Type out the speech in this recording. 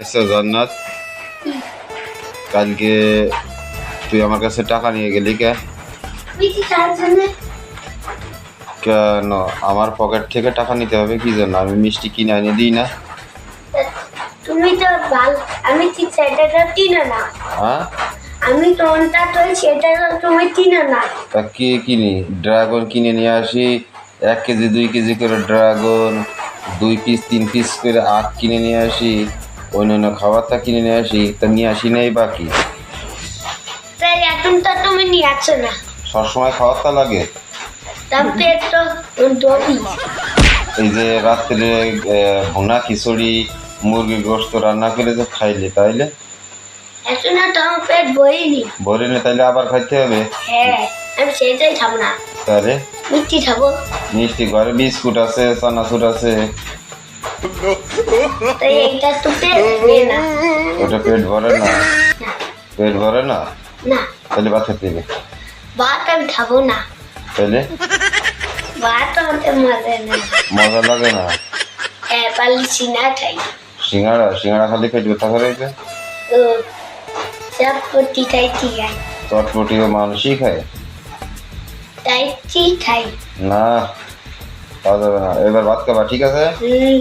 আচ্ছা জান্নাত। কালকে তুই আমার কাছে টাকা নিয়ে গেলি কে? কেন? আমার পকেট থেকে টাকা নিতে হবে কি জন্য? আমি মিষ্টি কিনে এনে দিই না। তুমি তো ভালো আমি ঠিক সেটা তো না? হ্যাঁ? আমি কোনটা তো সেটা তুমি চিনো না। তা কে কিনি? ড্রাগন কিনে নিয়ে আসি এক কেজি দুই কেজি করে ড্রাগন দুই পিস তিন পিস করে আখ কিনে নিয়ে আসি। অন্যান্য খাবারটা কিনে নিয়ে আসি তা নিয়ে আসি নাই বাকি তাই এখন তো তুমি নিয়ে আসছো না। সবসময় খাওয়ারটা লাগে? এই যে রাত্রে ভুনা খিচুড়ি মুরগির গোস্ত রান্না করে যে খাইলে তাইলে? এখন না তো আমার পেট বইনি ভরে নে তাইলে আবার খাইতে হবে? হ্যাঁ আমি সেটাই খাব না। তাহলে? মিষ্টি খাব। মিষ্টি ঘরে বিস্কুট আছে চানাচুর আছে। তাই এইটা তো পেট ভরে না। ওটা পেট ভরে না। না। পেট ভরে না? না। তাহলে ভাত খেতে হবে। ভাত আমি খাব না। তাইলে ভাত আমাদের মজা নেই। মজা লাগে না? হ্যাঁ পারলে সিনা খাই। সিঙ্গাড়া সিঙ্গাড়া খালি পেট ব্যথা করে যে ও সব প্রতি খাই? চটপটিও মানুষই খায়? তাই ঠিক খাই? না খাওয়া যাবে না। এবার ভাত খাবা ঠিক আছে? হুম।